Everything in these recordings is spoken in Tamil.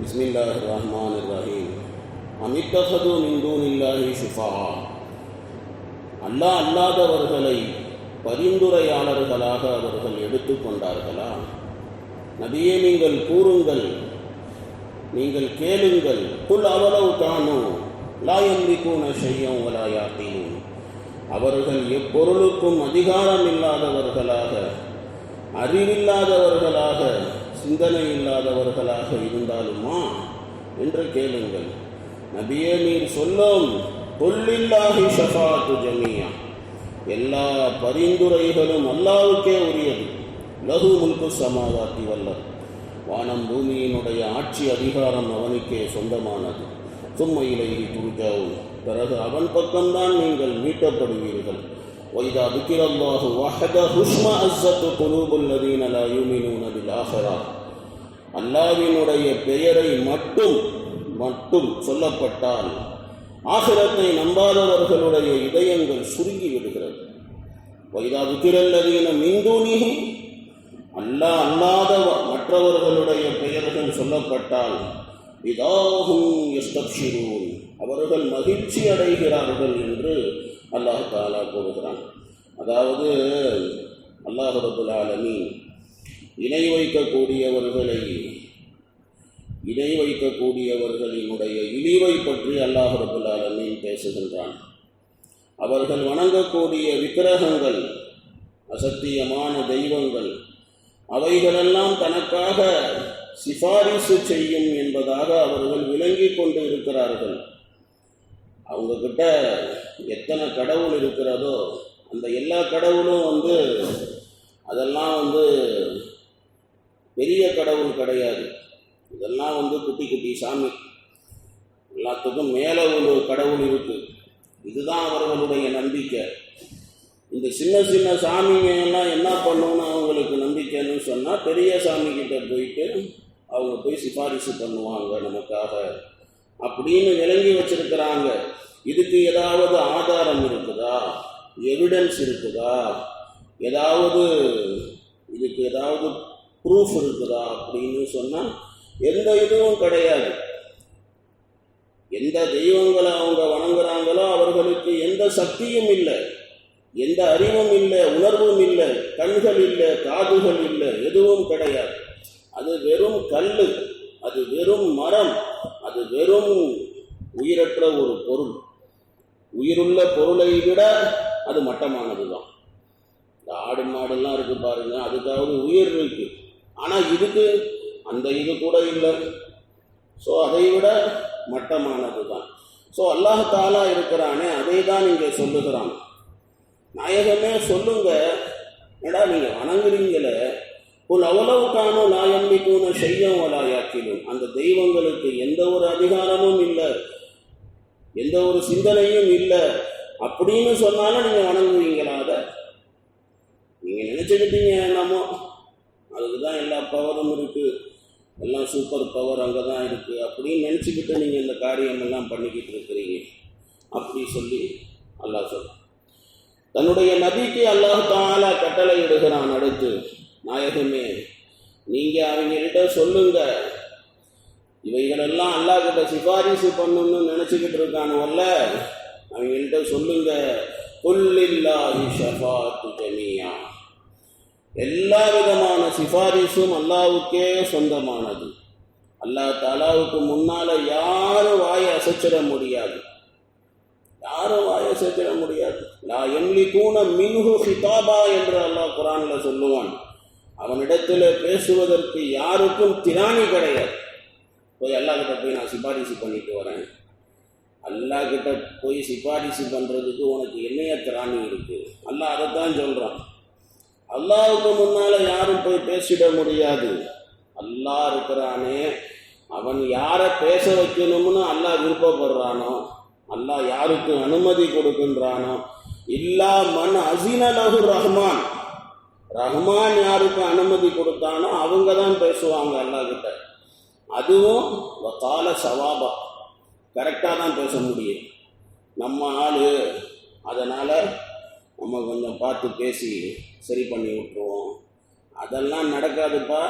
بسم الله الرحمن الرحيم أم اتخذوا من دون الله شفعاء அல்லாஹ் அல்லாதவர்களை பரிந்துரையாளர்களாக அவர்கள் எடுத்துக்கொண்டார்களா நபியே நீங்கள் கூறுங்கள் நீங்கள் கேளுங்கள் குல் அவலவு தானோ லாயம்பிக்கூன செய்யும் வலாயாத்தியும் அவர்கள் எப்பொருளுக்கும் அதிகாரம் இல்லாதவர்களாக அறிவில்லாதவர்களாக சிந்தனை இல்லாதவர்களாக இருந்தாலுமா என்று கேளுங்கள் நபியே நீர் சொல்லும் கொல்லில்லாஹி ஷஃபாத்து ஜமியா எல்லா பரிந்துரைகளும் அல்லாவுக்கே உரியது லகு முல்கு சமாவாத்தி வல்லர் வானம் பூமியினுடைய ஆட்சி அதிகாரம் அவனுக்கே சொந்தமானது சும்மா இலையை துருஜாவும் பிறகு அவன் பக்கம்தான் நீங்கள் மீட்டப்படுவீர்கள் وإذا ذكر الله وحده اشمأزت قلوب الذين لا يؤمنون بالآخرة அல்லாவினுடைய பெயரை மட்டும் மட்டும் சொல்லப்பட்டால் ஆகிரத்தை நம்பாதவர்களுடைய இதயங்கள் சுருங்கி விடுகிறது. வைதா துக்கிரல்லதீன மிந்தூனிகி அல்லாஹ் அல்லாத மற்றவர்களுடைய பெயர்கள் சொல்லப்பட்டால் இதாகும் எஸ்தப்ஷிரூன் அவர்கள் மகிழ்ச்சி அடைகிறார்கள் என்று அல்லாஹ் தாலா கூறுகிறான். அதாவது அல்லாஹ் ரபுல் ஆலமீன் இணை வைக்கக்கூடியவர்களை இணை வைக்கக்கூடியவர்களினுடைய இழிவை பற்றி அல்லாஹ் ரபுல் பேசுகின்றான். அவர்கள் வணங்கக்கூடிய விக்கிரகங்கள் அசத்தியமான தெய்வங்கள் அவைகளெல்லாம் தனக்காக சிபாரிசு செய்யும் என்பதாக அவர்கள் விளங்கி கொண்டு இருக்கிறார்கள் அவங்க கிட்ட எத்தனை கடவுள் இருக்கிறதோ அந்த எல்லா கடவுளும் வந்து அதெல்லாம் வந்து பெரிய கடவுள் கிடையாது. இதெல்லாம் வந்து குட்டி குட்டி சாமி. எல்லாத்துக்கும் மேலே ஒரு கடவுள் இருக்குது இதுதான் அவர்களுடைய நம்பிக்கை. இந்த சின்ன சின்ன சாமிங்கெல்லாம் என்ன பண்ணணும்னு அவங்களுக்கு நம்பிக்கைன்னு சொன்னால் பெரிய சாமிக்கிட்ட போயிட்டு அவங்க போய் சிபாரிசு பண்ணுவாங்க நமக்காக. அப்படின்னு விளங்கி வச்சிருக்கிறாங்க. இதுக்கு ஏதாவது ஆதாரம் இருக்குதா? எவிடன்ஸ் இருக்குதா? ஏதாவது இதுக்கு ஏதாவது ப்ரூஃப் இருக்குதா? அப்படின்னு சொன்னால் எந்த இதுவும் கிடையாது. எந்த தெய்வங்களை அவங்க வணங்குறாங்களோ அவர்களுக்கு எந்த சக்தியும் இல்லை. எந்த அறிவும் இல்லை உணர்வும் இல்லை கண்கள் இல்லை காதுகள் இல்லை எதுவும் கிடையாது. அது வெறும் கல் அது வெறும் மரம் அது வெறும் உயிரற்ற ஒரு பொருள். உயிருள்ள பொருளை விட அது மட்டமானது தான் இந்த ஆடு மாடெல்லாம் இருக்கு பாருங்க அதுக்காவது உயிர் இருக்கு. ஆனால் இதுக்கு அந்த இது கூட இல்லை. ஸோ அதை விட மட்டமானது தான் ஸோ அல்லாஹாலா இருக்கிறானே அதை தான் இங்கே சொல்லுகிறான். நாயகமே சொல்லுங்க. ஏடா நீங்கள் வணங்குறீங்களே? உன் அவ்வளவுக்கானோ காணும் செய்யும் செய்யம் வலாயாக்கிலும் அந்த தெய்வங்களுக்கு எந்த ஒரு அதிகாரமும் இல்லை. எந்த ஒரு சிந்தனையும் இல்லை. அப்படின்னு சொன்னாலும் நீங்கள் வணங்குவீங்களா அதை? நீங்கள் நினச்சிக்கிட்டீங்க என்னமோ. அதுக்கு தான் எல்லா பவரும் இருக்குது எல்லாம் சூப்பர் பவர் அங்கே தான் இருக்குது அப்படின்னு நினச்சிக்கிட்டு நீங்கள் இந்த காரியமெல்லாம் பண்ணிக்கிட்டு இருக்கிறீங்க. அப்படி சொல்லி அல்லாஹ் சொல் தன்னுடைய நபிக்கு அல்லாஹ் தாலா கட்டளை இடுகிறான் அடுத்து நாயகமே நீங்கள் அவங்ககிட்ட சொல்லுங்க. இவைகளெல்லாம் அல்லாஹ் கிட்ட சிபாரிசு பண்ணணும்னு நினச்சிக்கிட்டு இருக்கானுவல்ல. அவங்கள்ட்ட சொல்லுங்க. புல்லில்லாஹி ஷஃபாத்து ஜமியா. எல்லா விதமான சிபாரிசும் அல்லாவுக்கே சொந்தமானது. அல்லாஹ் தாலாவுக்கு முன்னால யாரும் வாயை அசைச்சிட முடியாது. யாரும் வாயை அசைச்சிட முடியாது. லா எம்லி கூன மின்ஹு ஹிதாபா என்று அல்லாஹ் குரான்ல சொல்லுவான். அவனிடத்தில் பேசுவதற்கு யாருக்கும் திராணி கிடையாது. போய் அல்லா கிட்ட போய் நான் சிபாரிசு பண்ணிட்டு வரேன். அல்லா கிட்ட போய் சிபாரிசு பண்ணுறதுக்கு உனக்கு என்னைய திராணி இருக்குது அல்லாஹ் அதைத்தான் சொல்கிறான் அல்லாவுக்கு முன்னால் யாரும் போய் பேசிட முடியாது. அல்லாஹ் இருக்கிறானே. அவன் யாரை பேச வைக்கணும்னு அல்லாஹ் விருப்பப்படுறானோ அல்லாஹ் யாருக்கு அனுமதி கொடுக்கின்றானோ இல்லா மன் அசினலகு ரஹ்மான். ரஹ்மான் யாருக்கு அனுமதி கொடுத்தானோ அவங்க தான் பேசுவாங்க அல்லாஹ் கிட்ட. அதுவும் கால சவாபா. கரெக்டாக தான் பேச முடியும். நம்ம ஆள் அதனால் நம்ம கொஞ்சம் பார்த்து பேசி சரி பண்ணி விட்டுருவோம். அதெல்லாம் நடக்காதுப்பா.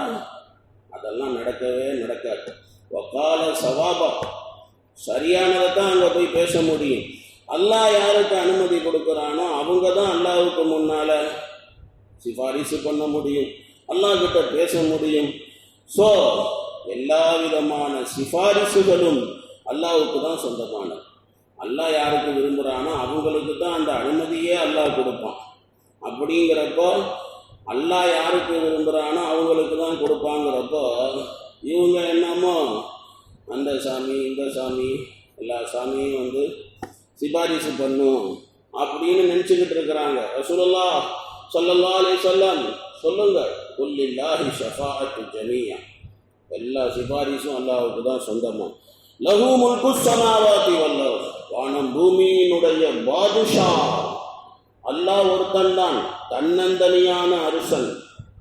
அதெல்லாம் நடக்கவே நடக்காது. வக்கால சவாபா. சரியானதை தான் அங்கே போய் பேச முடியும். அல்லாஹ் யாருக்கு அனுமதி கொடுக்குறானோ அவங்க தான் அல்லாவுக்கு முன்னால் சிபாரிசு பண்ண முடியும். அல்லாஹ்கிட்ட பேச முடியும். ஸோ எல்லா விதமான சிபாரிசுகளும் அல்லாவுக்கு தான் சொந்தமானது. அல்லாஹ் யாருக்கு விரும்புகிறானோ அவங்களுக்கு தான் அந்த அனுமதியே அல்லாஹ் கொடுப்பான். அப்படிங்கிறப்போ அல்லாஹ் யாருக்கு விரும்புகிறானோ அவங்களுக்கு தான் கொடுப்பாங்கிறப்போ இவங்க என்னமோ அந்த சாமி இந்த சாமி எல்லா சாமியும் வந்து சிபாரிசு பண்ணும் அப்படின்னு நினச்சிக்கிட்டு இருக்கிறாங்க. சொல்லலா சொல்லல்லா அலி சொல்லாம் சொல்லுங்க. கொல்லில்லாஹி ஷஃபாத்து ஜமியா. எல்லா சிபாரிசும் அல்லாவுக்கு தான் சொந்தமாக லகு முல்கு சமாவாதி வல்ல வானம் பூமியினுடைய பாதுஷா. அல்லாஹ் ஒருத்தன் தான் தன்னந்தனியான அரசன்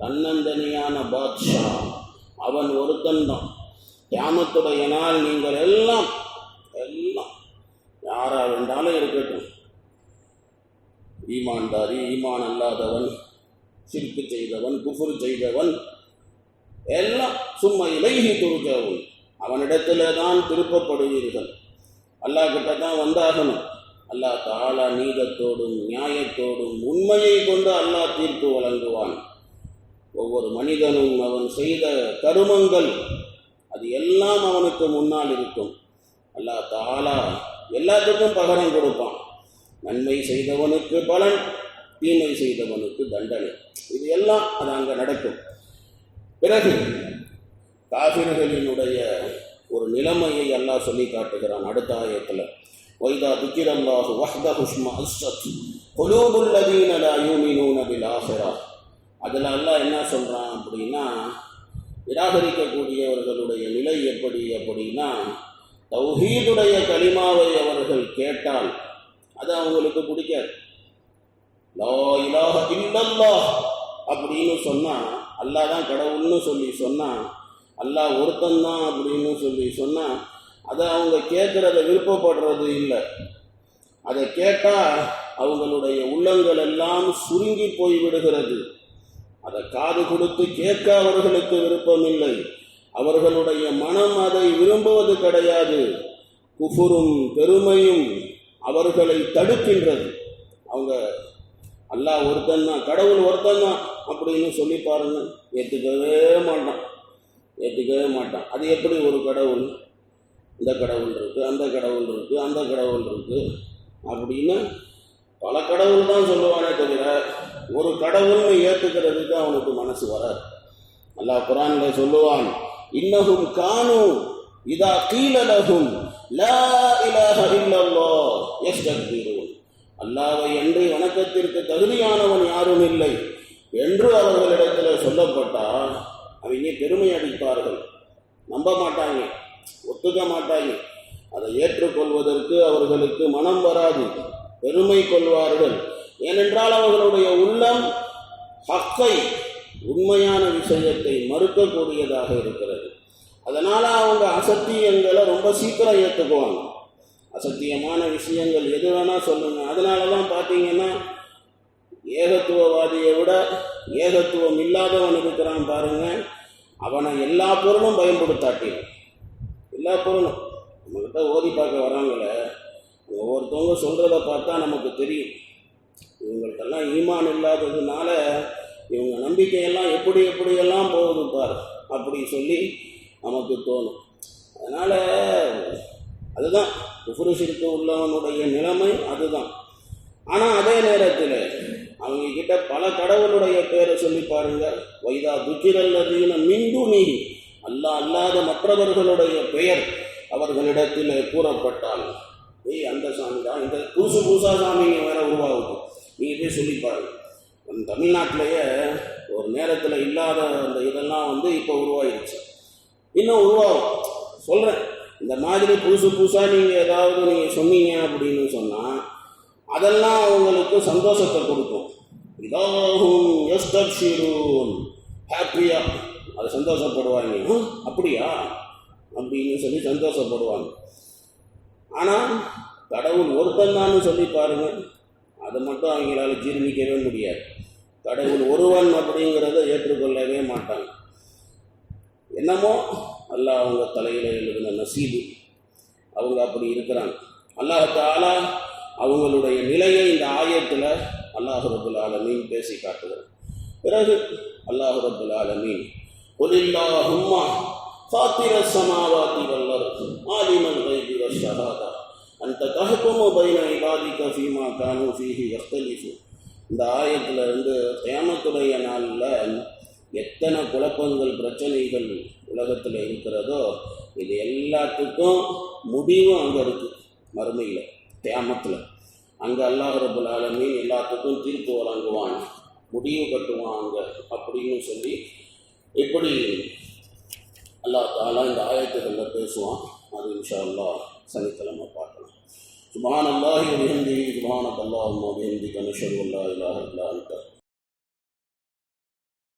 தன்னந்தனியான பாத்ஷா. அவன் ஒருத்தன் தான். கியாமத்துடைய நாள் நீங்கள் எல்லாம் எல்லாம் யாரா வேண்டாலும் இருக்கட்டும். ஈமான்தாரி ஈமான் அல்லாதவன் சிரிப்பு செய்தவன் குஃபுர் செய்தவன் எல்லாம் சும்மா இலகி துருக்கவும் அவனிடத்திலே தான் திருப்பப்படுவீர்கள். அல்லாஹ் கிட்ட தான் வந்தாகணும். அல்லாஹ் தாளா நீதத்தோடும் நியாயத்தோடும் உண்மையை கொண்டு அல்லாஹ் தீர்ப்பு வழங்குவான். ஒவ்வொரு மனிதனும் அவன் செய்த கருமங்கள் அது எல்லாம் அவனுக்கு முன்னால் இருக்கும். அல்லாஹ் தாலா எல்லாத்துக்கும் பகரம் கொடுப்பான். நன்மை செய்தவனுக்கு பலன் தீமை செய்தவனுக்கு தண்டனை. இது எல்லாம் அது அங்கே நடக்கும். பிறகு காபிர்களினுடைய ஒரு நிலைமையை அல்லாஹ் சொல்லி காட்டுகிறான் அடுத்த ஆயத்தில். வைதா துக்கிரல்லாஹு வஹ்த ஹுஷ்மா அஸ்ஸத். குலூபுல்லதீன லா யூமினூன பில் ஆஹிரா. அதில் அல்லாஹ் என்ன சொல்கிறான் அப்படின்னா நிராகரிக்கக்கூடியவர்களுடைய நிலை எப்படி அப்படின்னா தௌஹீதுடைய கலிமாவை அவர்கள் கேட்டால் அது அவங்களுக்கு பிடிக்காது. லா இலாக இல்லல்லா அப்படின்னு சொன்னால் அல்லாஹ் தான் கடவுள்னு சொல்லி சொன்னால் அல்லாஹ் ஒருத்தந்தான் அப்படின்னு சொல்லி சொன்னால் அதை அவங்க கேட்குறத விருப்பப்படுறது இல்லை. அதை கேட்டால் அவங்களுடைய உள்ளங்கள் எல்லாம் சுருங்கி போய் விடுகிறது. அதை காது கொடுத்து கேட்க அவர்களுக்கு விருப்பமில்லை அவர்களுடைய மனம் அதை விரும்புவது கிடையாது. குஃபுரும் பெருமையும் அவர்களை தடுக்கின்றது. அவங்க அல்லாஹ் ஒருத்தன் தான் கடவுள் ஒருத்தன் தான் அப்படின்னு சொல்லி பாருங்க ஏற்றுக்கவே மாட்டான். ஏற்றுக்கவே மாட்டான். அது எப்படி ஒரு கடவுள்? இந்த கடவுள் இருக்குது அந்த கடவுள் இருக்குது அந்த கடவுள் இருக்குது அப்படின்னு பல கடவுள் தான் சொல்லுவானே தவிர ஒரு கடவுள்னு ஏற்றுக்கிறதுக்கு அவனுக்கு மனசு வராது. அல்லாஹ் குரான்ல சொல்லுவான் இன்னகும் காணும் இதா கீழலகும் லா இலாஹ இல்லல்லாஹ் யஸ்தக்பிரூன். அல்லாஹ்வை அன்றி வணக்கத்திற்கு தகுதியானவன் யாரும் இல்லை என்று அவர்களிடத்தில் சொல்லப்பட்டால் அவங்க பெருமை அடிப்பார்கள் நம்ப மாட்டாங்க. ஒத்துக்க மாட்டாங்க. அதை ஏற்றுக்கொள்வதற்கு அவர்களுக்கு மனம் வராது. பெருமை கொள்வார்கள். ஏனென்றால் அவர்களுடைய உள்ளம் ஹக்கை உண்மையான விஷயத்தை மறுக்கக்கூடியதாக இருக்கிறது. அதனால் அவங்க அசத்தியங்களை ரொம்ப சீக்கிரம் ஏற்றுக்குவாங்க. அசத்தியமான விஷயங்கள் எது வேணால் சொல்லுங்க. அதனால தான் பார்த்தீங்கன்னா ஏகத்துவவாதியை விட ஏகத்துவம் இல்லாதவன் இருக்கிறான் பாருங்கள் அவனை எல்லா பொருளும் பயன்படுத்தாட்டிடும் எல்லா பொருளும். நம்மக்கிட்ட ஓதி பார்க்க வராங்களே ஒவ்வொருத்தவங்க சொல்கிறத பார்த்தா நமக்கு தெரியும். இவங்கள்ட்டெல்லாம் ஈமான் இல்லாததுனால இவங்க நம்பிக்கையெல்லாம் எப்படி எப்படியெல்லாம் போகுது பார் அப்படி சொல்லி நமக்கு தோணும். அதனால் அதுதான் குஃபுரு சிறுத்து உள்ளவனுடைய நிலைமை அதுதான். ஆனால் அதே நேரத்தில் அவங்க கிட்ட பல கடவுளுடைய பேரை சொல்லி பாருங்க. வைதா துச்சிரல்லதீன மிண்டு நீ. அல்லா அல்லாத மற்றவர்களுடைய பெயர் அவர்களிடத்தில் கூறப்பட்டால் ஏய் அந்த சாமி தான். இந்த புதுசு புதுசாக சாமிங்க வேற உருவாகுது. நீங்கள் போய் சொல்லி பாருங்க நம் தமிழ்நாட்டிலேயே ஒரு நேரத்தில் இல்லாத அந்த இதெல்லாம் வந்து இப்போ உருவாயிருச்சு. இன்னும் உருவாகும். சொல்கிறேன் இந்த மாதிரி புதுசு புதுசாக நீங்கள் ஏதாவது நீங்கள் சொன்னீங்க அப்படின்னு சொன்னால் அதெல்லாம் அவங்களுக்கு சந்தோஷத்தை கொடுக்கும். இதாகும் எஸ்தப்ஷிரூன் ஹாப்பியா அது சந்தோஷப்படுவாங்க. அப்படியா? அப்படின்னு சொல்லி சந்தோஷப்படுவாங்க. ஆனால் கடவுள் ஒருத்தன் சொல்லி பாருங்க. அதை மட்டும் அவங்களால ஜீர்ணிக்கவே முடியாது. கடவுள் ஒருவன் அப்படிங்கிறத ஏற்றுக்கொள்ளவே மாட்டாங்க. என்னமோ அல்லாஹ் அவங்க தலையில் தலையில நசீது அவங்க அப்படி இருக்கிறாங்க. அல்லாஹ் தாலா அவங்களுடைய நிலையை இந்த ஆயத்தில் அல்லாஹ் ரபுல் ஆலமீன் பேசி காட்டுகிறார் பிறகு அல்லாஹ் ரபுல் ஆலமீன் ஒலில்லாஹும்மா فاطر السماوات والأرض عالم الغيب والشهادة أنت تحكم بين عبادك فيما كانوا فيه يختلفون இந்த ஆயத்துல இருந்து கியாமத்துடைய நாளில் எத்தனை குழப்பங்கள் பிரச்சனைகள் உலகத்தில் இருக்கிறதோ இது எல்லாத்துக்கும் முடிவும் அங்கே இருக்குது மறுமையில் தேமத்தில் அங்கே அல்லாஹ் ரபுல் ஆலமீன் எல்லாத்துக்கும் தீர்ப்பு வழங்குவான். முடிவு கட்டுவான் அங்கே அப்படின்னு சொல்லி இப்படி அல்லாஹ் தாலா இந்த ஆயத்துகளில் பேசுவான் அது இன்ஷா அல்லாஹ் சனிக்கிழமை பார்க்கலாம். சுபான் அல்லாஹி விஹந்தி சுபானக் அல்லாஹ் விஹந்தி கனுஷர் அல்லா இல்லாஹ் இல்லா